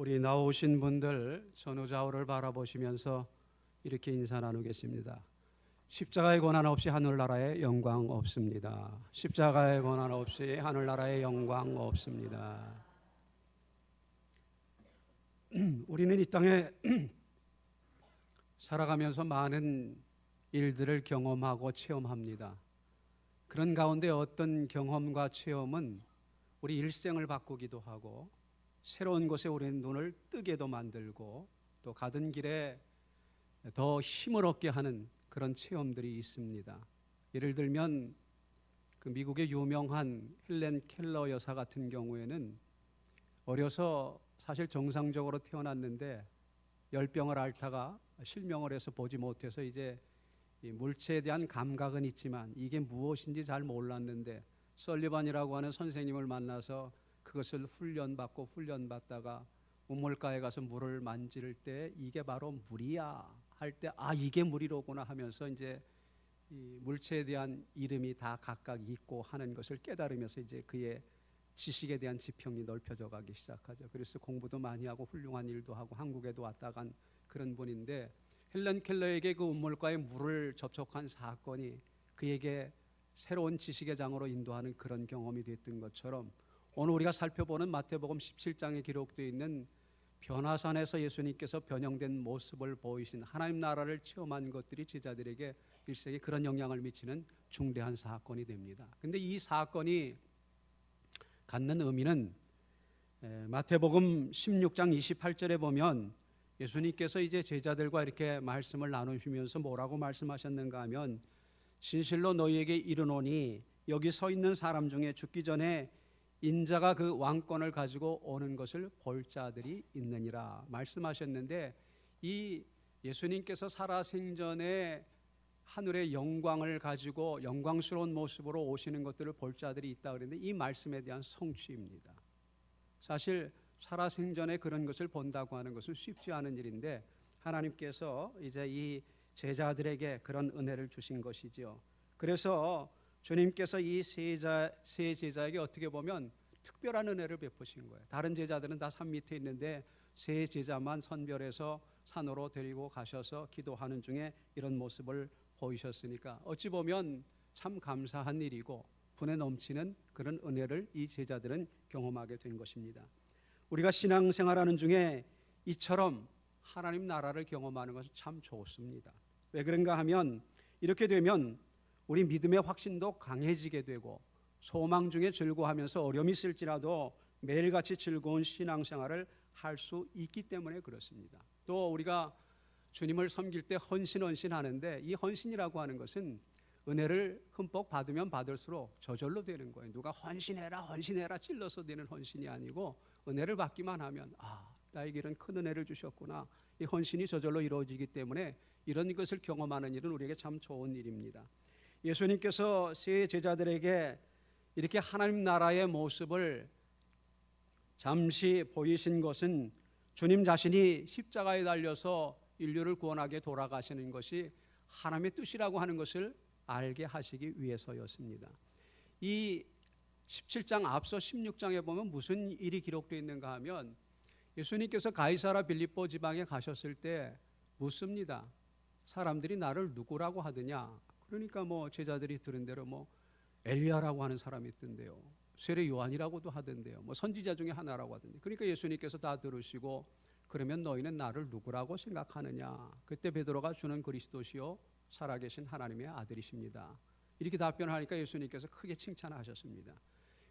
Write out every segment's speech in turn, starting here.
우리 나오신 분들 전우좌우를 바라보시면서 이렇게 인사 나누겠습니다. 십자가의 고난 없이 하늘나라에 영광 없습니다. 십자가의 고난 없이 하늘나라에 영광 없습니다. 우리는 이 땅에 살아가면서 많은 일들을 경험하고 체험합니다. 그런 가운데 어떤 경험과 체험은 우리 일생을 바꾸기도 하고 새로운 곳에 우리는 눈을 뜨게도 만들고 또 가던 길에 더 힘을 얻게 하는 그런 체험들이 있습니다. 예를 들면 그 미국의 유명한 헬렌 켈러 여사 같은 경우에는 어려서 사실 정상적으로 태어났는데 열병을 앓다가 실명을 해서 보지 못해서 이제 이 물체에 대한 감각은 있지만 이게 무엇인지 잘 몰랐는데 설리반이라고 하는 선생님을 만나서 그것을 훈련받고 훈련받다가 우물가에 가서 물을 만질 때 이게 바로 물이야 할 때 아 이게 물이로구나 하면서 이제 이 물체에 대한 이름이 다 각각 있고 하는 것을 깨달으면서 이제 그의 지식에 대한 지평이 넓혀져 가기 시작하죠. 그래서 공부도 많이 하고 훌륭한 일도 하고 한국에도 왔다 간 그런 분인데 헬렌 켈러에게 그 우물가에 물을 접촉한 사건이 그에게 새로운 지식의 장으로 인도하는 그런 경험이 됐던 것처럼 오늘 우리가 살펴보는 마태복음 17장에 기록되어 있는 변화산에서 예수님께서 변형된 모습을 보이신 하나님 나라를 체험한 것들이 제자들에게 일생에 그런 영향을 미치는 중대한 사건이 됩니다. 근데 이 사건이 갖는 의미는 에, 마태복음 16장 28절에 보면 예수님께서 이제 제자들과 이렇게 말씀을 나누시면서 뭐라고 말씀하셨는가 하면 진실로 너희에게 이르노니 여기 서 있는 사람 중에 죽기 전에 인자가 그 왕권을 가지고 오는 것을 볼 자들이 있느니라 말씀하셨는데 이 예수님께서 살아 생전에 하늘의 영광을 가지고 영광스러운 모습으로 오시는 것들을 볼 자들이 있다 그랬는데 이 말씀에 대한 성취입니다. 사실 살아 생전에 그런 것을 본다고 하는 것은 쉽지 않은 일인데 하나님께서 이제 이 제자들에게 그런 은혜를 주신 것이지요. 그래서 주님께서 이 세 제자에게 어떻게 보면 특별한 은혜를 베푸신 거예요. 다른 제자들은 다 산 밑에 있는데 세 제자만 선별해서 산으로 데리고 가셔서 기도하는 중에 이런 모습을 보이셨으니까 어찌 보면 참 감사한 일이고 분에 넘치는 그런 은혜를 이 제자들은 경험하게 된 것입니다. 우리가 신앙생활하는 중에 이처럼 하나님 나라를 경험하는 것은 참 좋습니다. 왜 그런가 하면 이렇게 되면 우리 믿음의 확신도 강해지게 되고 소망 중에 즐거워하면서 어려움이 있을지라도 매일같이 즐거운 신앙생활을 할 수 있기 때문에 그렇습니다. 또 우리가 주님을 섬길 때 헌신 헌신 하는데 이 헌신이라고 하는 것은 은혜를 흠뻑 받으면 받을수록 저절로 되는 거예요. 누가 헌신해라 헌신해라 찔러서 되는 헌신이 아니고 은혜를 받기만 하면 아 나에게 이런 큰 은혜를 주셨구나 이 헌신이 저절로 이루어지기 때문에 이런 것을 경험하는 일은 우리에게 참 좋은 일입니다. 예수님께서 세 제자들에게 이렇게 하나님 나라의 모습을 잠시 보이신 것은 주님 자신이 십자가에 달려서 인류를 구원하게 돌아가시는 것이 하나님의 뜻이라고 하는 것을 알게 하시기 위해서였습니다. 이 17장 앞서 16장에 보면 무슨 일이 기록되어 있는가 하면 예수님께서 가이사라 빌립보 지방에 가셨을 때 묻습니다. 사람들이 나를 누구라고 하느냐? 그러니까 뭐 제자들이 들은 대로 뭐 엘리야라고 하는 사람이 있던데요. 세례 요한이라고도 하던데요. 뭐 선지자 중에 하나라고 하던데. 그러니까 예수님께서 다 들으시고 그러면 너희는 나를 누구라고 생각하느냐? 그때 베드로가 주는 그리스도시요 살아계신 하나님의 아들이십니다. 이렇게 답변하니까 예수님께서 크게 칭찬하셨습니다.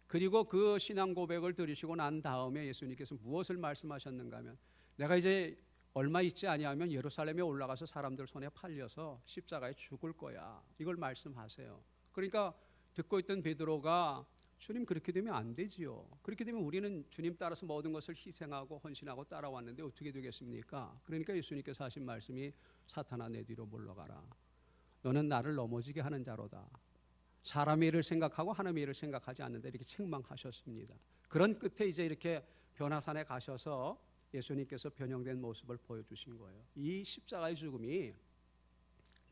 그리고 그 신앙 고백을 들으시고 난 다음에 예수님께서 무엇을 말씀하셨는가 하면 내가 이제 얼마 있지 아니하면 예루살렘에 올라가서 사람들 손에 팔려서 십자가에 죽을 거야. 이걸 말씀하세요. 그러니까 듣고 있던 베드로가 주님 그렇게 되면 안 되지요. 그렇게 되면 우리는 주님 따라서 모든 것을 희생하고 헌신하고 따라왔는데 어떻게 되겠습니까? 그러니까 예수님께서 하신 말씀이 사탄아 내 뒤로 물러가라. 너는 나를 넘어지게 하는 자로다. 사람의 일을 생각하고 하나님의 일을 생각하지 않는다 이렇게 책망하셨습니다. 그런 끝에 이제 이렇게 변화산에 가셔서 예수님께서 변형된 모습을 보여주신 거예요. 이 십자가의 죽음이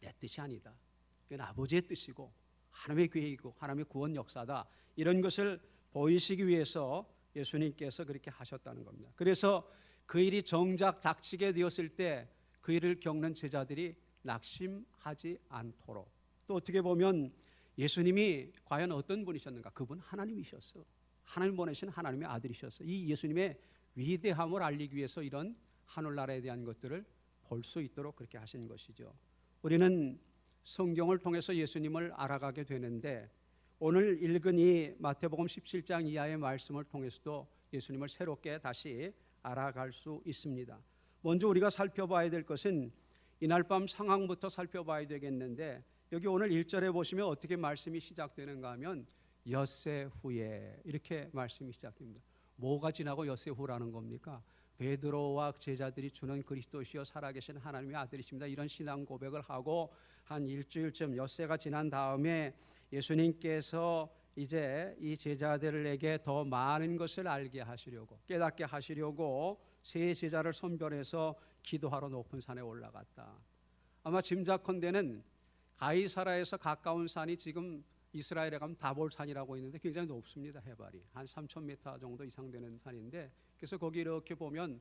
내 뜻이 아니다. 이건 아버지의 뜻이고 하나님의 계획이고 하나님의 구원 역사다. 이런 것을 보이시기 위해서 예수님께서 그렇게 하셨다는 겁니다. 그래서 그 일이 정작 닥치게 되었을 때 그 일을 겪는 제자들이 낙심하지 않도록 또 어떻게 보면 예수님이 과연 어떤 분이셨는가? 그분 하나님이셨어. 하나님 보내신 하나님의 아들이셨어. 이 예수님의 위대함을 알리기 위해서 이런 하늘나라에 대한 것들을 볼 수 있도록 그렇게 하신 것이죠. 우리는 성경을 통해서 예수님을 알아가게 되는데 오늘 읽은 이 마태복음 17장 이하의 말씀을 통해서도 예수님을 새롭게 다시 알아갈 수 있습니다. 먼저 우리가 살펴봐야 될 것은 이날 밤 상황부터 살펴봐야 되겠는데 여기 오늘 1절에 보시면 어떻게 말씀이 시작되는가 하면 엿새 후에 이렇게 말씀이 시작됩니다. 뭐가 지나고 엿새 후라는 겁니까? 베드로와 제자들이 주는 그리스도시여 살아계신 하나님의 아들이십니다. 이런 신앙 고백을 하고 한 일주일쯤 엿새가 지난 다음에 예수님께서 이제 이 제자들에게 더 많은 것을 알게 하시려고 깨닫게 하시려고 세 제자를 선별해서 기도하러 높은 산에 올라갔다. 아마 짐작컨대는 가이사라에서 가까운 산이 지금 이스라엘에 가면 다볼산이라고 있는데 굉장히 높습니다 해발이 한 3,000m 정도 이상 되는 산인데 그래서 거기 이렇게 보면 이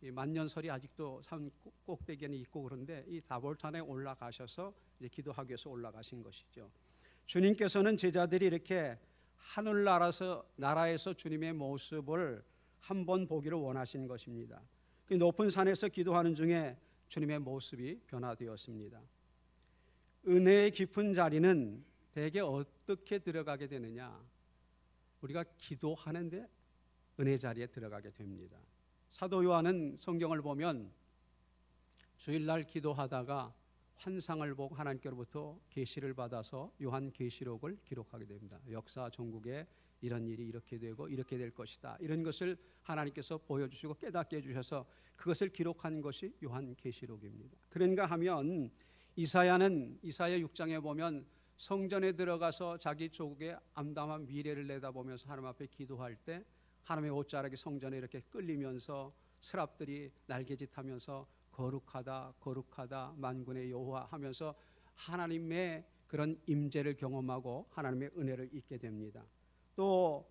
만년설이 아직도 산 꼭- 꼭대기에 있고 그런데 이 다볼산에 올라가셔서 이제 기도하기 위해서 올라가신 것이죠. 주님께서는 제자들이 이렇게 하늘나라에서 나라에서 주님의 모습을 한번 보기를 원하신 것입니다. 그 높은 산에서 기도하는 중에 주님의 모습이 변화되었습니다. 은혜의 깊은 자리는 대개 어떻게 들어가게 되느냐? 우리가 기도하는데 은혜 자리에 들어가게 됩니다. 사도 요한은 성경을 보면 주일날 기도하다가 환상을 보고 하나님께로부터 계시를 받아서 요한 계시록을 기록하게 됩니다. 역사 전국에 이런 일이 이렇게 되고 이렇게 될 것이다. 이런 것을 하나님께서 보여주시고 깨닫게 해주셔서 그것을 기록한 것이 요한 계시록입니다. 그런가 하면 이사야는 이사야 6장에 보면 성전에 들어가서 자기 조국의 암담한 미래를 내다보면서 하나님 앞에 기도할 때 하나님의 옷자락이 성전에 이렇게 끌리면서 스랍들이 날개짓하면서 거룩하다 거룩하다 만군의 여호와 하면서 하나님의 그런 임재를 경험하고 하나님의 은혜를 잊게 됩니다. 또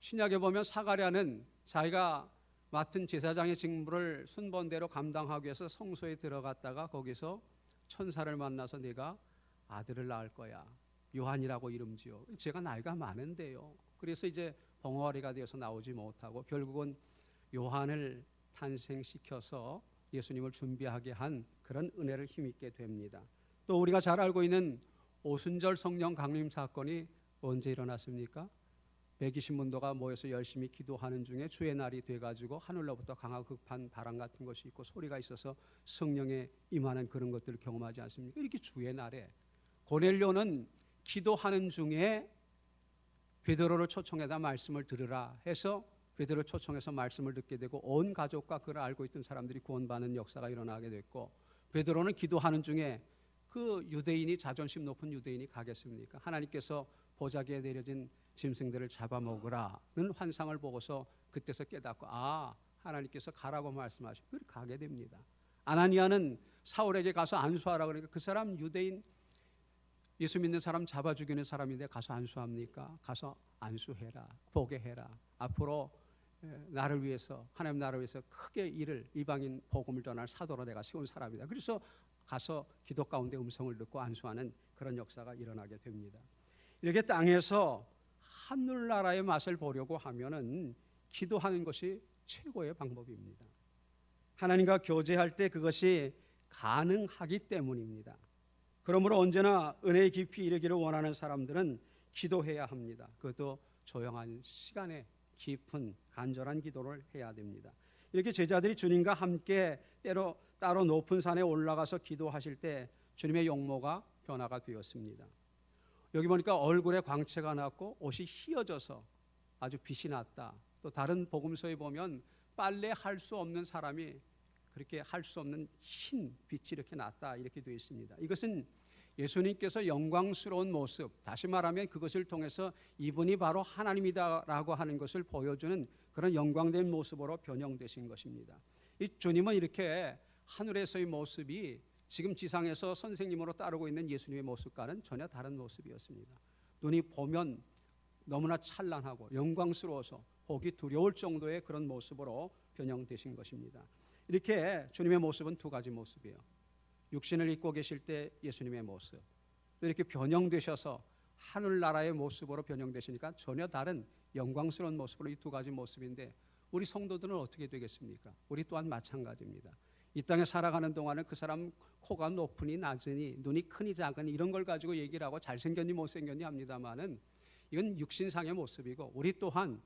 신약에 보면 사가랴는 자기가 맡은 제사장의 직무를 순번대로 감당하기 위해서 성소에 들어갔다가 거기서 천사를 만나서 내가 아들을 낳을 거야. 요한이라고 이름지요. 제가 나이가 많은데요. 그래서 이제 벙어리가 되어서 나오지 못하고 결국은 요한을 탄생시켜서 예수님을 준비하게 한 그런 은혜를 힘입게 됩니다. 또 우리가 잘 알고 있는 오순절 성령 강림 사건이 언제 일어났습니까? 120문도가 모여서 열심히 기도하는 중에 주의 날이 돼가지고 하늘로부터 강하고 급한 바람 같은 것이 있고 소리가 있어서 성령에 임하는 그런 것들을 경험하지 않습니까? 이렇게 주의 날에 고넬료는 기도하는 중에 베드로를 초청해다 말씀을 들으라 해서 베드로 초청해서 말씀을 듣게 되고 온 가족과 그를 알고 있던 사람들이 구원받는 역사가 일어나게 됐고 베드로는 기도하는 중에 그 유대인이 자존심 높은 유대인이 가겠습니까? 하나님께서 보자기에 내려진 짐승들을 잡아먹으라는 환상을 보고서 그때서 깨닫고 아 하나님께서 가라고 말씀하시고 가게 됩니다. 아나니아는 사울에게 가서 안수하라 그러니까 그 사람 유대인 예수 믿는 사람 잡아 죽이는 사람인데 가서 안수합니까? 가서 안수해라 보게 해라 앞으로 에, 나를 위해서 하나님 나를 위해서 크게 일을 이방인 복음을 전할 사도로 내가 세운 사람이다. 그래서 가서 기도 가운데 음성을 듣고 안수하는 그런 역사가 일어나게 됩니다. 이렇게 땅에서 하늘나라의 맛을 보려고 하면은 기도하는 것이 최고의 방법입니다. 하나님과 교제할 때 그것이 가능하기 때문입니다. 그러므로 언제나 은혜의 깊이 이르기를 원하는 사람들은 기도해야 합니다. 그것도 조용한 시간에 깊은 간절한 기도를 해야 됩니다. 이렇게 제자들이 주님과 함께 때로 따로 높은 산에 올라가서 기도하실 때 주님의 용모가 변화가 되었습니다. 여기 보니까 얼굴에 광채가 났고 옷이 휘어져서 아주 빛이 났다. 또 다른 복음서에 보면 빨래 할 수 없는 사람이 그렇게 할 수 없는 흰 빛이 이렇게 났다 이렇게 되어 있습니다. 이것은 예수님께서 영광스러운 모습, 다시 말하면 그것을 통해서 이분이 바로 하나님이다라고 하는 것을 보여주는 그런 영광된 모습으로 변형되신 것입니다. 이 주님은 이렇게 하늘에서의 모습이 지금 지상에서 선생님으로 따르고 있는 예수님의 모습과는 전혀 다른 모습이었습니다. 눈이 보면 너무나 찬란하고 영광스러워서 보기 두려울 정도의 그런 모습으로 변형되신 것입니다. 이렇게 주님의 모습은 두 가지 모습이에요. 육신을 입고 계실 때 예수님의 모습. 또 이렇게 변형되셔서 하늘나라의 모습으로 변형되시니까 전혀 다른 영광스러운 모습으로 이 두 가지 모습인데 우리 성도들은 어떻게 되겠습니까? 우리 또한 마찬가지입니다. 이 땅에 살아가는 동안은 그 사람 코가 높으니 낮으니 눈이 크니 작으니 이런 걸 가지고 얘기를 하고 잘생겼니 못생겼니 합니다만은 이건 육신상의 모습이고 우리 또한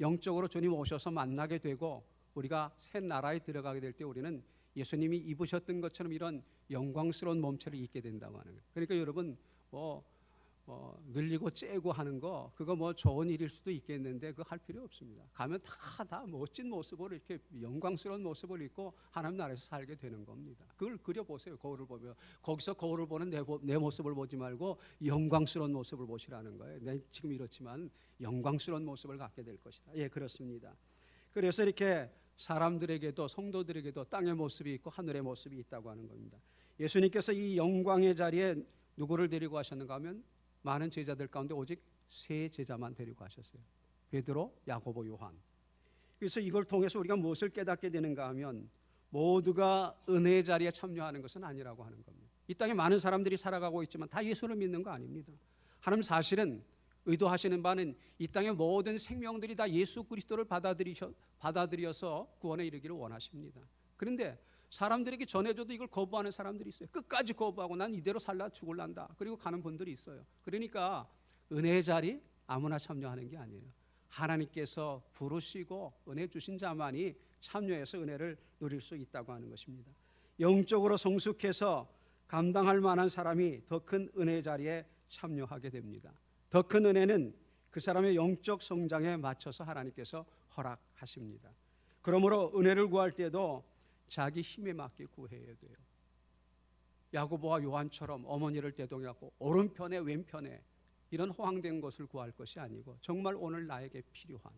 영적으로 주님 오셔서 만나게 되고 우리가 새 나라에 들어가게 될 때 우리는 예수님이 입으셨던 것처럼 이런 영광스러운 몸체를 입게 된다고 하는 거예요. 그러니까 여러분 뭐, 뭐 늘리고 째고 하는 거 그거 뭐 좋은 일일 수도 있겠는데 그거 할 필요 없습니다. 가면 다 다 멋진 모습으로 이렇게 영광스러운 모습을 입고 하나님 나라에서 살게 되는 겁니다. 그걸 그려 보세요. 거울을 보면 거기서 거울을 보는 내, 보- 내 모습을 보지 말고 영광스러운 모습을 보시라는 거예요. 내 지금 이렇지만 영광스러운 모습을 갖게 될 것이다. 예, 그렇습니다. 그래서 이렇게 사람들에게도 성도들에게도 땅의 모습이 있고 하늘의 모습이 있다고 하는 겁니다. 예수님께서 이 영광의 자리에 누구를 데리고 가셨는가 하면 많은 제자들 가운데 오직 세 제자만 데리고 가셨어요. 베드로, 야고보, 요한. 그래서 이걸 통해서 우리가 무엇을 깨닫게 되는가 하면 모두가 은혜의 자리에 참여하는 것은 아니라고 하는 겁니다. 이 땅에 많은 사람들이 살아가고 있지만 다 예수를 믿는 거 아닙니다. 하나님 사실은 의도하시는 바는 이 땅의 모든 생명들이 다 예수 그리스도를 받아들이셔 받아들여서 구원에 이르기를 원하십니다. 그런데 사람들에게 전해줘도 이걸 거부하는 사람들이 있어요. 끝까지 거부하고 난 이대로 살라 죽을란다. 그리고 가는 분들이 있어요. 그러니까 은혜의 자리 아무나 참여하는 게 아니에요. 하나님께서 부르시고 은혜 주신 자만이 참여해서 은혜를 누릴 수 있다고 하는 것입니다. 영적으로 성숙해서 감당할 만한 사람이 더 큰 은혜의 자리에 참여하게 됩니다. 더 큰 은혜는 그 사람의 영적 성장에 맞춰서 하나님께서 허락하십니다. 그러므로 은혜를 구할 때도 자기 힘에 맞게 구해야 돼요. 야고보와 요한처럼 어머니를 대동하고 오른편에 왼편에 이런 호황된 것을 구할 것이 아니고 정말 오늘 나에게 필요한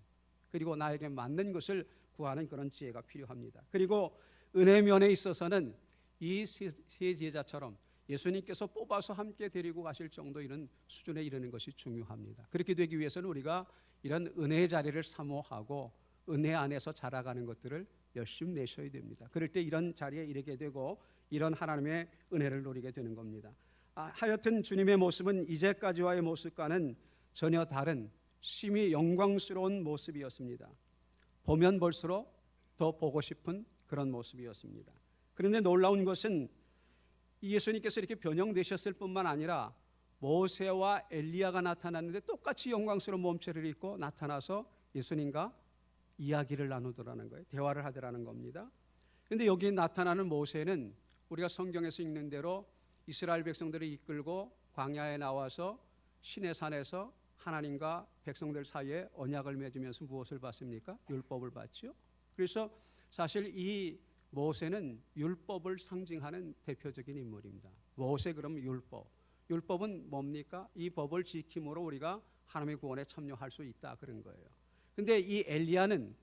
그리고 나에게 맞는 것을 구하는 그런 지혜가 필요합니다. 그리고 은혜 면에 있어서는 이 세 제자처럼 예수님께서 뽑아서 함께 데리고 가실 정도 이런 수준에 이르는 것이 중요합니다. 그렇게 되기 위해서는 우리가 이런 은혜의 자리를 사모하고 은혜 안에서 자라가는 것들을 열심히 내셔야 됩니다. 그럴 때 이런 자리에 이르게 되고 이런 하나님의 은혜를 누리게 되는 겁니다. 아, 하여튼 주님의 모습은 이제까지와의 모습과는 전혀 다른 심히 영광스러운 모습이었습니다. 보면 볼수록 더 보고 싶은 그런 모습이었습니다. 그런데 놀라운 것은 이 예수님께서 이렇게 변형되셨을 뿐만 아니라 모세와 엘리야가 나타났는데 똑같이 영광스러운 몸체를 입고 나타나서 예수님과 이야기를 나누더라는 거예요. 대화를 하더라는 겁니다. 근데 여기 나타나는 모세는 우리가 성경에서 읽는 대로 이스라엘 백성들을 이끌고 광야에 나와서 신의 산에서 하나님과 백성들 사이에 언약을 맺으면서 무엇을 받습니까? 율법을 받죠. 그래서 사실 이 모세는 율법을 상징하는 대표적인 인물입니다. 모세 그럼 율법. 율법은 뭡니까? 이 법을 지킴으로 우리가 하나님의 구원에 참여할 수 있다 그런 거예요. 근데 이 엘리야는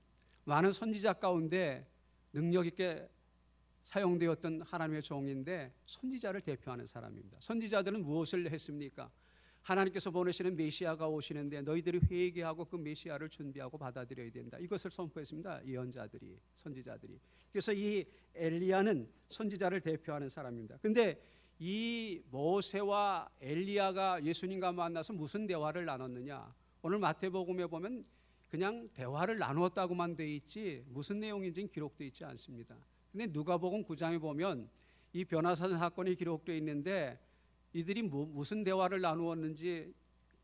많은 선지자 가운데 능력 있게 사용되었던 하나님의 종인데 선지자를 대표하는 사람입니다. 선지자들은 무엇을 했습니까? 하나님께서 보내시는 메시아가 오시는데 너희들이 회개하고 그 메시아를 준비하고 받아들여야 된다. 이것을 선포했습니다. 예언자들이, 선지자들이. 그래서 이 엘리야는 선지자를 대표하는 사람입니다. 근데 이 모세와 엘리야가 예수님과 만나서 무슨 대화를 나눴느냐? 오늘 마태복음에 보면 그냥 대화를 나누었다고만 돼 있지 무슨 내용인지는 기록되어 있지 않습니다. 근데 누가복음 9장에 보면 이 변화산 사건이 기록되어 있는데 이들이 뭐, 무슨 대화를 나누었는지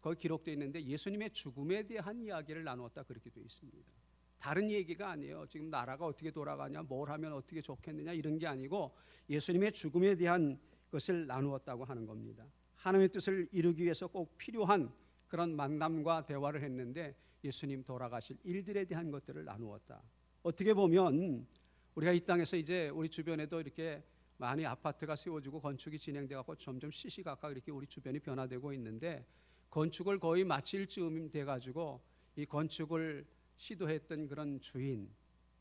거기 기록되어 있는데 예수님의 죽음에 대한 이야기를 나누었다 그렇게 되어 있습니다. 다른 얘기가 아니에요. 지금 나라가 어떻게 돌아가냐, 뭘 하면 어떻게 좋겠느냐 이런 게 아니고 예수님의 죽음에 대한 것을 나누었다고 하는 겁니다. 하나님의 뜻을 이루기 위해서 꼭 필요한 그런 만남과 대화를 했는데 예수님 돌아가실 일들에 대한 것들을 나누었다. 어떻게 보면 우리가 이 땅에서 이제 우리 주변에도 이렇게 많이 아파트가 세워지고 건축이 진행돼 갖고 점점 시시각각 이렇게 우리 주변이 변화되고 있는데 건축을 거의 마칠 즈음이 돼 가지고 이 건축을 시도했던 그런 주인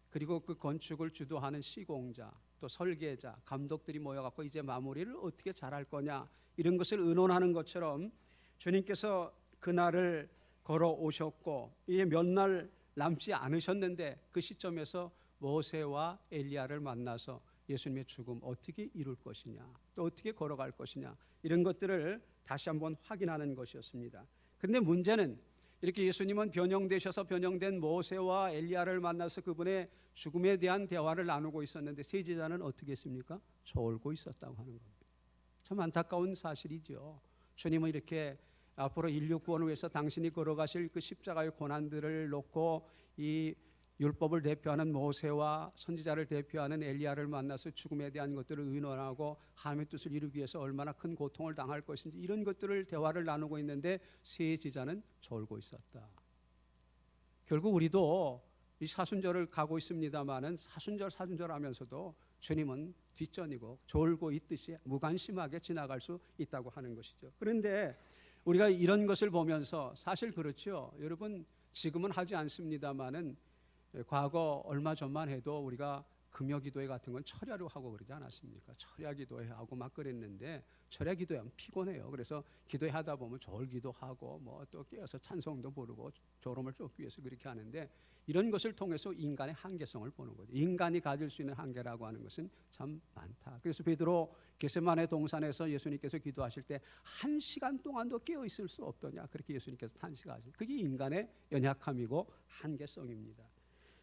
그리고 그 건축을 주도하는 시공자 또 설계자 감독들이 모여 갖고 이제 마무리를 어떻게 잘할 거냐 이런 것을 의논하는 것처럼 주님께서 그날을 걸어 오셨고 이게 몇날 남지 않으셨는데 그 시점에서 모세와 엘리야를 만나서 예수님의 죽음 어떻게 이룰 것이냐, 또 어떻게 걸어갈 것이냐 이런 것들을 다시 한번 확인하는 것이었습니다. 그런데 문제는 이렇게 예수님은 변형되셔서 변형된 모세와 엘리야를 만나서 그분의 죽음에 대한 대화를 나누고 있었는데 세제자는 어떻게 했습니까? 졸고 있었다고 하는 겁니다. 참 안타까운 사실이죠. 주님은 이렇게 앞으로 인류 구원을 위해서 당신이 걸어가실 그 십자가의 고난들을 놓고 이 율법을 대표하는 모세와 선지자를 대표하는 엘리야를 만나서 죽음에 대한 것들을 의논하고 하나님의 뜻을 이루기 위해서 얼마나 큰 고통을 당할 것인지 이런 것들을 대화를 나누고 있는데 세 제자는 졸고 있었다. 결국 우리도 이 사순절을 가고 있습니다마는 사순절 사순절 하면서도 주님은 뒷전이고 졸고 있듯이 무관심하게 지나갈 수 있다고 하는 것이죠. 그런데 우리가 이런 것을 보면서 사실 그렇죠. 여러분 지금은 하지 않습니다마는 과거 얼마 전만 해도 우리가 금요 기도회 같은 건 철야로 하고 그러지 않았습니까? 철야 기도회 하고 막 그랬는데 철야 기도회하면 피곤해요. 그래서 기도회 하다 보면 졸기도 하고 뭐 또 깨어서 찬송도 부르고 졸음을 쫓기 위해서 그렇게 하는데 이런 것을 통해서 인간의 한계성을 보는 거죠. 인간이 가질 수 있는 한계라고 하는 것은 참 많다. 그래서 베드로 게세마네 동산에서 예수님께서 기도하실 때 한 시간 동안도 깨어 있을 수 없더냐 그렇게 예수님께서 탄식하시. 그게 인간의 연약함이고 한계성입니다.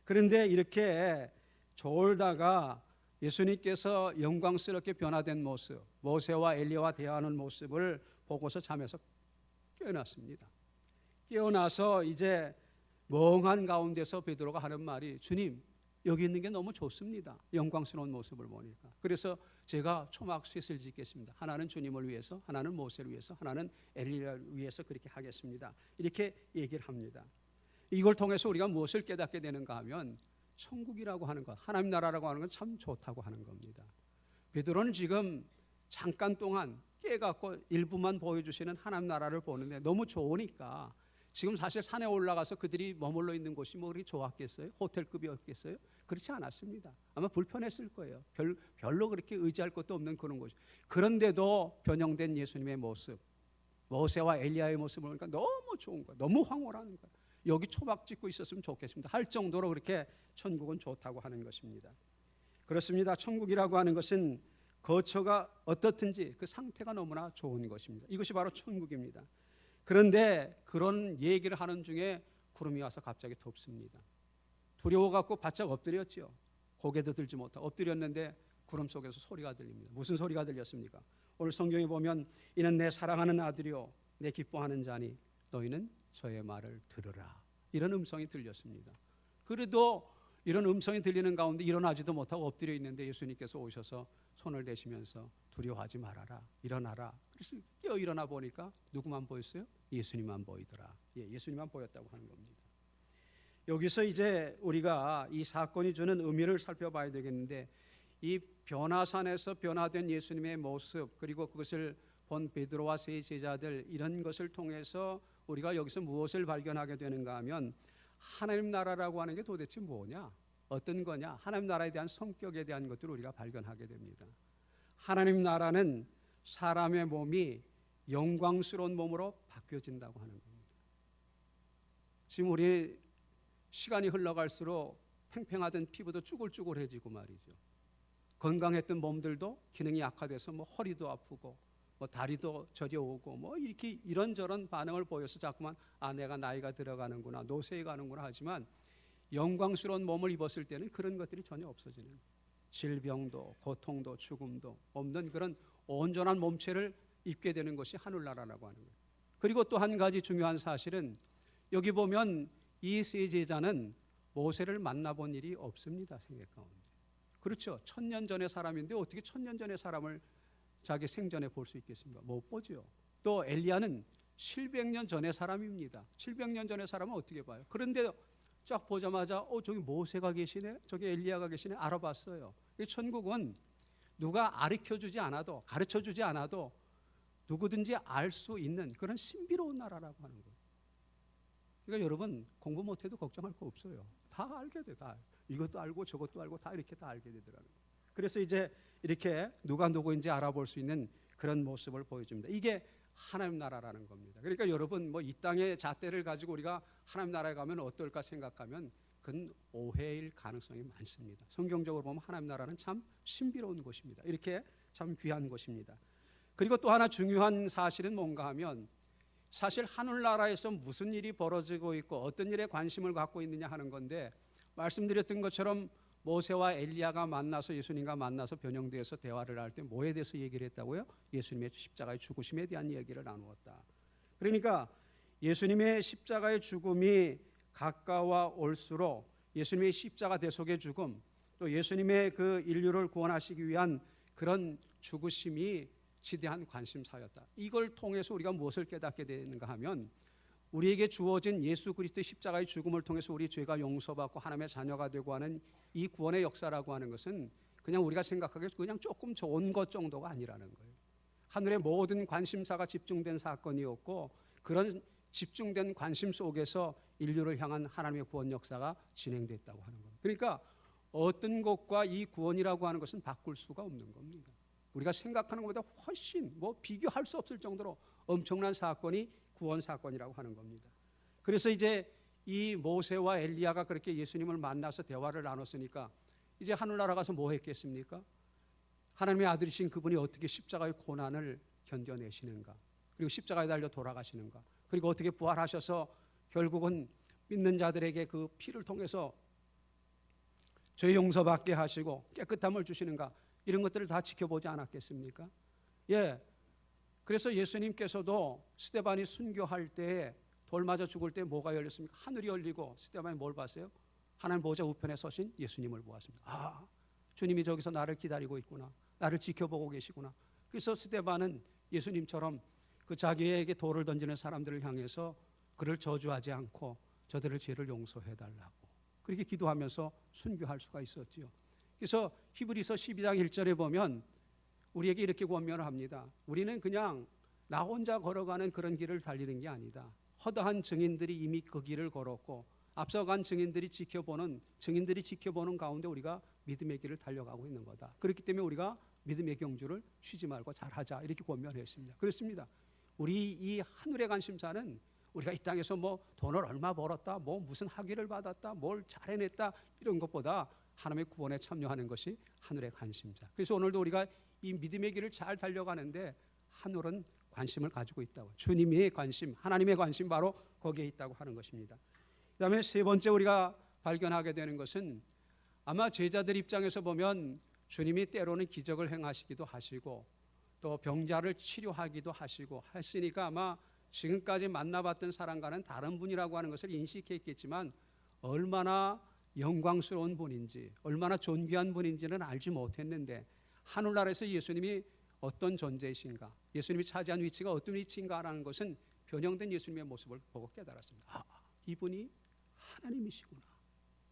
그런데 이렇게 졸다가 예수님께서 영광스럽게 변화된 모습, 모세와 엘리야와 대화하는 모습을 보고서 잠에서 깨어났습니다. 깨어나서 이제 멍한 가운데서 베드로가 하는 말이 주님 여기 있는 게 너무 좋습니다. 영광스러운 모습을 보니까. 그래서 제가 초막 셋을 짓겠습니다. 하나는 주님을 위해서, 하나는 모세를 위해서, 하나는 엘리야를 위해서 그렇게 하겠습니다. 이렇게 얘기를 합니다. 이걸 통해서 우리가 무엇을 깨닫게 되는가 하면 천국이라고 하는 것, 하나님 나라라고 하는 건 참 좋다고 하는 겁니다. 베드로는 지금 잠깐 동안 깨갖고 일부만 보여주시는 하나님 나라를 보는데 너무 좋으니까 지금 사실 산에 올라가서 그들이 머물러 있는 곳이 뭐 그렇게 좋았겠어요? 호텔급이었겠어요? 그렇지 않았습니다. 아마 불편했을 거예요. 별, 별로 그렇게 의지할 것도 없는 그런 곳. 그런데도 변형된 예수님의 모습, 모세와 엘리야의 모습을 보니까 너무 좋은 거예요. 너무 황홀한 거예요. 여기 초박 짓고 있었으면 좋겠습니다. 할 정도로 그렇게 천국은 좋다고 하는 것입니다. 그렇습니다. 천국이라고 하는 것은 거처가 어떻든지 그 상태가 너무나 좋은 것입니다. 이것이 바로 천국입니다. 그런데 그런 얘기를 하는 중에 구름이 와서 갑자기 덮습니다. 두려워 갖고 바짝 엎드렸죠. 고개도 들지 못하고 엎드렸는데 구름 속에서 소리가 들립니다. 무슨 소리가 들렸습니까? 오늘 성경에 보면 이는 내 사랑하는 아들이요 내 기뻐하는 자니 너희는 저의 말을 들으라. 이런 음성이 들렸습니다. 그래도 이런 음성이 들리는 가운데 일어나지도 못하고 엎드려 있는데 예수님께서 오셔서 손을 대시면서 두려워하지 말아라. 일어나라. 그래서 깨어 일어나 보니까 누구만 보였어요? 예수님만 보이더라. 예, 예수님만 보였다고 하는 겁니다. 여기서 이제 우리가 이 사건이 주는 의미를 살펴봐야 되겠는데 이 변화산에서 변화된 예수님의 모습 그리고 그것을 본 베드로와 세 제자들 이런 것을 통해서 우리가 여기서 무엇을 발견하게 되는가 하면 하나님 나라라고 하는 게 도대체 뭐냐? 어떤 거냐? 하나님 나라에 대한 성격에 대한 것들을 우리가 발견하게 됩니다. 하나님 나라는 사람의 몸이 영광스러운 몸으로 바뀌어진다고 하는 겁니다. 지금 우리 시간이 흘러갈수록 팽팽하던 피부도 쭈글쭈글해지고 말이죠. 건강했던 몸들도 기능이 약화돼서 뭐 허리도 아프고 뭐 다리도 저려오고 뭐 이렇게 이런저런 반응을 보여서 자꾸만 아 내가 나이가 들어가는구나 노쇠해 가는구나 하지만 영광스러운 몸을 입었을 때는 그런 것들이 전혀 없어지는 질병도 고통도 죽음도 없는 그런 온전한 몸체를 입게 되는 것이 하늘나라라고 하는 거예요. 그리고 또 한 가지 중요한 사실은 여기 보면 이 세 제자는 모세를 만나본 일이 없습니다 생각 가운데. 그렇죠. 천년 전의 사람인데 어떻게 천년 전의 사람을 자기 생전에 볼 수 있겠습니까? 못 보죠. 또 엘리야는 700년 전의 사람입니다. 700년 전의 사람은 어떻게 봐요? 그런데 쫙 보자마자 어 저기 모세가 계시네, 저기 엘리야가 계시네 알아봤어요. 이 천국은 누가 가르쳐 주지 않아도 가르쳐 주지 않아도 누구든지 알 수 있는 그런 신비로운 나라라고 하는 거예요. 그러니까 여러분 공부 못해도 걱정할 거 없어요. 다 알게 돼, 다 이것도 알고 저것도 알고 다 이렇게 다 알게 되더라고요. 그래서 이제 이렇게 누가 누구인지 알아볼 수 있는 그런 모습을 보여줍니다. 이게 하나님 나라라는 겁니다. 그러니까 여러분 뭐 이 땅의 잣대를 가지고 우리가 하나님 나라에 가면 어떨까 생각하면 그건 오해일 가능성이 많습니다. 성경적으로 보면 하나님 나라는 참 신비로운 곳입니다. 이렇게 참 귀한 곳입니다. 그리고 또 하나 중요한 사실은 뭔가 하면 사실 하늘나라에서 무슨 일이 벌어지고 있고 어떤 일에 관심을 갖고 있느냐 하는 건데 말씀드렸던 것처럼 모세와 엘리야가 만나서 예수님과 만나서 변형되어서 대화를 할 때 뭐에 대해서 얘기를 했다고요? 예수님의 십자가의 죽으심에 대한 이야기를 나누었다. 그러니까 예수님의 십자가의 죽음이 가까워 올수록 예수님의 십자가 대속의 죽음 또 예수님의 그 인류를 구원하시기 위한 그런 죽으심이 지대한 관심사였다. 이걸 통해서 우리가 무엇을 깨닫게 되는가 하면 우리에게 주어진 예수 그리스도의 십자가의 죽음을 통해서 우리 죄가 용서받고 하나님의 자녀가 되고 하는 이 구원의 역사라고 하는 것은 그냥 우리가 생각하기에 그냥 조금 좋은 것 정도가 아니라는 거예요. 하늘의 모든 관심사가 집중된 사건이었고 그런 집중된 관심 속에서 인류를 향한 하나님의 구원 역사가 진행됐다고 하는 겁니다. 그러니까 어떤 것과 이 구원이라고 하는 것은 바꿀 수가 없는 겁니다. 우리가 생각하는 것보다 훨씬 뭐 비교할 수 없을 정도로 엄청난 사건이 구원 사건이라고 하는 겁니다. 그래서 이제 이 모세와 엘리야가 그렇게 예수님을 만나서 대화를 나눴으니까 이제 하늘나라 가서 뭐 했겠습니까? 하나님의 아들이신 그분이 어떻게 십자가의 고난을 견뎌내시는가? 그리고 십자가에 달려 돌아가시는가? 그리고 어떻게 부활하셔서 결국은 믿는 자들에게 그 피를 통해서 죄 용서받게 하시고 깨끗함을 주시는가? 이런 것들을 다 지켜보지 않았겠습니까? 예. 그래서 예수님께서도 스테반이 순교할 때돌 맞아 죽을 때 뭐가 열렸습니까? 하늘이 열리고 스테반이 뭘 봤어요? 하나님 보좌 우편에 서신 예수님을 보았습니다. 아, 주님이 저기서 나를 기다리고 있구나. 나를 지켜보고 계시구나. 그래서 스테반은 예수님처럼 그 자기에게 돌을 던지는 사람들을 향해서 그를 저주하지 않고 저들을 죄를 용서해 달라고 그렇게 기도하면서 순교할 수가 있었지요. 그래서 히브리서 12장 1절에 보면 우리에게 이렇게 권면을 합니다. 우리는 그냥 나 혼자 걸어가는 그런 길을 달리는 게 아니다. 허다한 증인들이 이미 그 길을 걸었고 앞서간 증인들이 지켜보는 증인들이 지켜보는 가운데 우리가 믿음의 길을 달려가고 있는 거다. 그렇기 때문에 우리가 믿음의 경주를 쉬지 말고 잘하자 이렇게 권면했습니다. 그렇습니다. 우리 이 하늘의 관심사는 우리가 이 땅에서 뭐 돈을 얼마 벌었다, 뭐 무슨 학위를 받았다, 뭘 잘해냈다 이런 것보다 하나님의 구원에 참여하는 것이 하늘의 관심사. 그래서 오늘도 우리가 이 믿음의 길을 잘 달려가는데 하늘은 관심을 가지고 있다고. 주님의 관심, 하나님의 관심 바로 거기에 있다고 하는 것입니다. 그다음에 세 번째 우리가 발견하게 되는 것은 아마 제자들 입장에서 보면 주님이 때로는 기적을 행하시기도 하시고 또 병자를 치료하기도 하시고 했으니까 아마 지금까지 만나봤던 사람과는 다른 분이라고 하는 것을 인식했겠지만 얼마나 영광스러운 분인지 얼마나 존귀한 분인지는 알지 못했는데 하늘나라에서 예수님이 어떤 존재이신가 예수님이 차지한 위치가 어떤 위치인가라는 것은 변형된 예수님의 모습을 보고 깨달았습니다. 아, 이분이 하나님이시구나.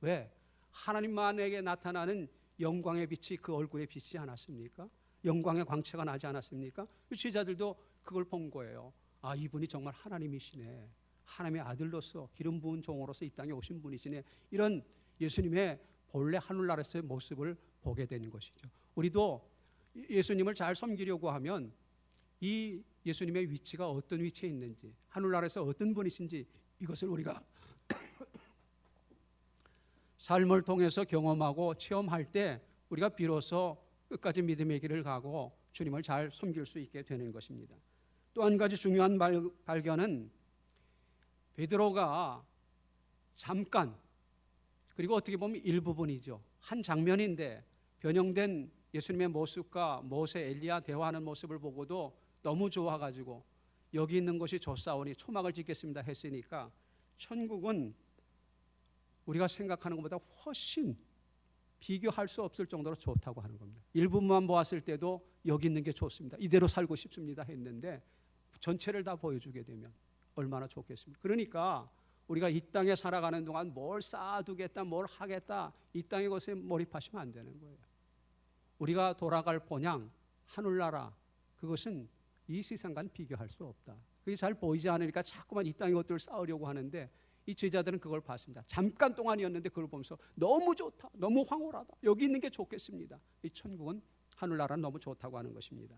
왜? 하나님만에게 나타나는 영광의 빛이 그 얼굴에 비치지 않았습니까? 영광의 광채가 나지 않았습니까? 제자들도 그걸 본 거예요. 아, 이분이 정말 하나님이시네. 하나님의 아들로서 기름 부은 종으로서 이 땅에 오신 분이시네. 이런 예수님의 본래 하늘나라에서의 모습을 보게 되는 것이죠. 우리도 예수님을 잘 섬기려고 하면 이 예수님의 위치가 어떤 위치에 있는지, 하늘나라에서 어떤 분이신지 이것을 우리가 삶을 통해서 경험하고 체험할 때 우리가 비로소 끝까지 믿음의 길을 가고 주님을 잘 섬길 수 있게 되는 것입니다. 또 한 가지 중요한 발견은 베드로가 잠깐 그리고 어떻게 보면 일부분이죠. 한 장면인데 변형된 예수님의 모습과 모세 엘리야 대화하는 모습을 보고도 너무 좋아가지고 여기 있는 것이 좋사오니 초막을 짓겠습니다 했으니까 천국은 우리가 생각하는 것보다 훨씬 비교할 수 없을 정도로 좋다고 하는 겁니다. 일부만 보았을 때도 여기 있는 게 좋습니다. 이대로 살고 싶습니다 했는데 전체를 다 보여주게 되면 얼마나 좋겠습니까? 그러니까 우리가 이 땅에 살아가는 동안 뭘 쌓아두겠다, 뭘 하겠다, 이 땅의 것에 몰입하시면 안 되는 거예요. 우리가 돌아갈 본향, 하늘나라, 그것은 이 세상과는 비교할 수 없다. 그게 잘 보이지 않으니까 자꾸만 이 땅의 것들을 쌓으려고 하는데 이 제자들은 그걸 봤습니다. 잠깐 동안이었는데 그걸 보면서 너무 좋다, 너무 황홀하다, 여기 있는 게 좋겠습니다. 이 천국은 하늘나라는 너무 좋다고 하는 것입니다.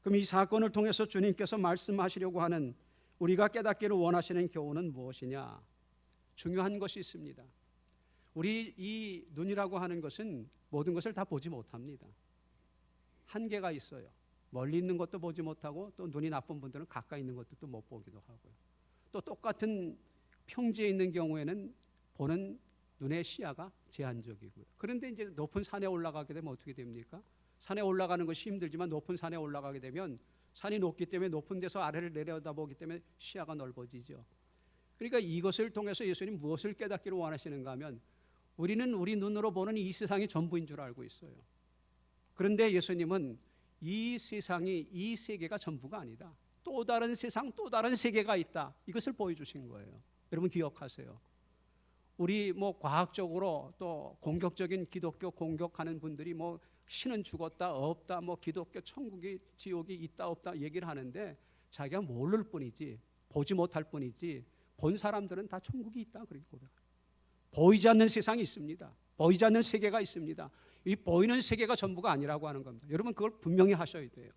그럼 이 사건을 통해서 주님께서 말씀하시려고 하는 우리가 깨닫기를 원하시는 교훈은 무엇이냐? 중요한 것이 있습니다. 우리 이 눈이라고 하는 것은 모든 것을 다 보지 못합니다. 한계가 있어요. 멀리 있는 것도 보지 못하고 또 눈이 나쁜 분들은 가까이 있는 것도 또 못 보기도 하고요. 또 똑같은 평지에 있는 경우에는 보는 눈의 시야가 제한적이고요. 그런데 이제 높은 산에 올라가게 되면 어떻게 됩니까? 산에 올라가는 것이 힘들지만 높은 산에 올라가게 되면 산이 높기 때문에 높은 데서 아래를 내려다보기 때문에 시야가 넓어지죠. 그러니까 이것을 통해서 예수님 무엇을 깨닫기를 원하시는가 하면 우리는 우리 눈으로 보는 이 세상이 전부인 줄 알고 있어요. 그런데 예수님은 이 세상이 이 세계가 전부가 아니다. 또 다른 세상, 또 다른 세계가 있다. 이것을 보여주신 거예요. 여러분 기억하세요. 우리 뭐 과학적으로 또 공격적인 기독교 공격하는 분들이 뭐 신은 죽었다 없다 뭐 기독교 천국이 지옥이 있다 없다 얘기를 하는데 자기가 모를 뿐이지 보지 못할 뿐이지 본 사람들은 다 천국이 있다 고백. 보이지 않는 세상이 있습니다. 보이지 않는 세계가 있습니다. 이 보이는 세계가 전부가 아니라고 하는 겁니다. 여러분 그걸 분명히 하셔야 돼요.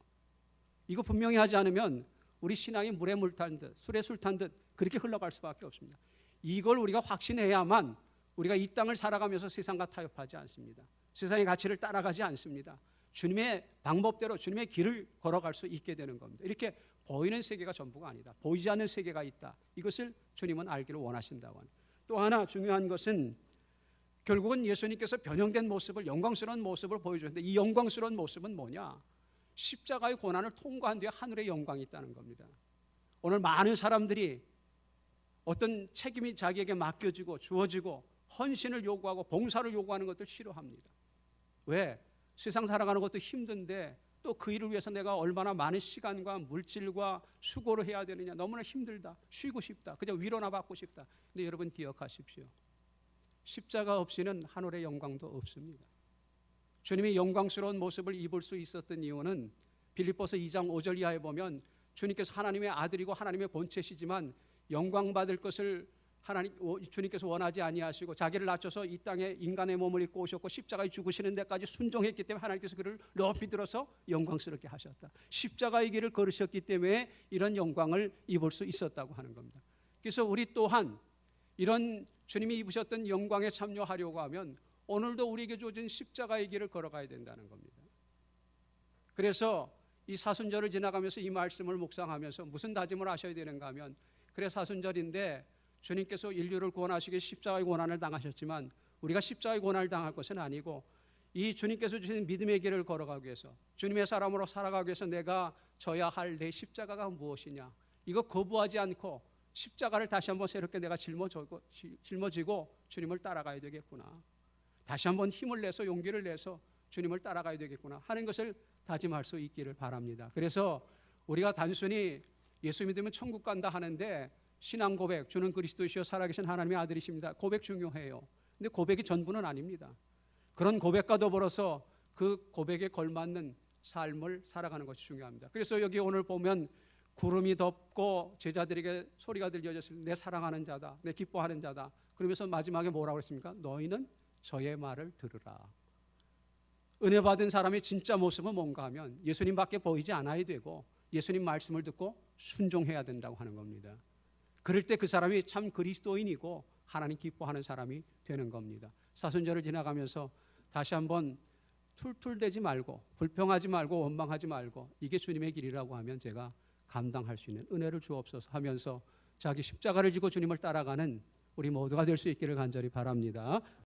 이거 분명히 하지 않으면 우리 신앙이 물에 물 탄 듯, 술에 술 탄 듯 그렇게 흘러갈 수밖에 없습니다. 이걸 우리가 확신해야만 우리가 이 땅을 살아가면서 세상과 타협하지 않습니다. 세상의 가치를 따라가지 않습니다. 주님의 방법대로 주님의 길을 걸어갈 수 있게 되는 겁니다. 이렇게 보이는 세계가 전부가 아니다. 보이지 않는 세계가 있다. 이것을 주님은 알기를 원하신다고 하는. 또 하나 중요한 것은 결국은 예수님께서 변형된 모습을 영광스러운 모습을 보여주셨는데 이 영광스러운 모습은 뭐냐? 십자가의 고난을 통과한 뒤에 하늘의 영광이 있다는 겁니다. 오늘 많은 사람들이 어떤 책임이 자기에게 맡겨지고 주어지고 헌신을 요구하고 봉사를 요구하는 것들 싫어합니다. 왜? 세상 살아가는 것도 힘든데 또 그 일을 위해서 내가 얼마나 많은 시간과 물질과 수고를 해야 되느냐. 너무나 힘들다. 쉬고 싶다. 그냥 위로나 받고 싶다. 근데 여러분 기억하십시오. 십자가 없이는 하늘의 영광도 없습니다. 주님이 영광스러운 모습을 입을 수 있었던 이유는 빌립보서 2장 5절 이하에 보면 주님께서 하나님의 아들이고 하나님의 본체시지만 영광 받을 것을 하나님 주님께서 원하지 아니하시고 자기를 낮춰서 이 땅에 인간의 몸을 입고 오셨고 십자가에 죽으시는 데까지 순종했기 때문에 하나님께서 그를 높이 들어서 영광스럽게 하셨다. 십자가의 길을 걸으셨기 때문에 이런 영광을 입을 수 있었다고 하는 겁니다. 그래서 우리 또한 이런 주님이 입으셨던 영광에 참여하려고 하면 오늘도 우리에게 주어진 십자가의 길을 걸어가야 된다는 겁니다. 그래서 이 사순절을 지나가면서 이 말씀을 묵상하면서 무슨 다짐을 하셔야 되는가 하면 그래 사순절인데 주님께서 인류를 구원하시기 십자가의 고난을 당하셨지만 우리가 십자가의 고난을 당할 것은 아니고 이 주님께서 주신 믿음의 길을 걸어가기 위해서 주님의 사람으로 살아가기 위해서 내가 져야 할 내 십자가가 무엇이냐? 이거 거부하지 않고 십자가를 다시 한번 새롭게 내가 짊어지고, 짊어지고 주님을 따라가야 되겠구나. 다시 한번 힘을 내서 용기를 내서 주님을 따라가야 되겠구나 하는 것을 다짐할 수 있기를 바랍니다. 그래서 우리가 단순히 예수 믿으면 천국 간다 하는데 신앙 고백 주는 그리스도이시여 살아계신 하나님의 아들이십니다. 고백 중요해요. 근데 고백이 전부는 아닙니다. 그런 고백과 더불어서 그 고백에 걸맞는 삶을 살아가는 것이 중요합니다. 그래서 여기 오늘 보면 구름이 덮고 제자들에게 소리가 들려졌을 때내 사랑하는 자다. 내 기뻐하는 자다. 그러면서 마지막에 뭐라고 했습니까? 너희는 저의 말을 들으라. 은혜 받은 사람의 진짜 모습은 뭔가 하면 예수님밖에 보이지 않아야 되고 예수님 말씀을 듣고 순종해야 된다고 하는 겁니다. 그럴 때 그 사람이 참 그리스도인이고 하나님 기뻐하는 사람이 되는 겁니다. 사순절을 지나가면서 다시 한번 툴툴대지 말고 불평하지 말고 원망하지 말고 이게 주님의 길이라고 하면 제가 감당할 수 있는 은혜를 주옵소서 하면서 자기 십자가를 지고 주님을 따라가는 우리 모두가 될 수 있기를 간절히 바랍니다.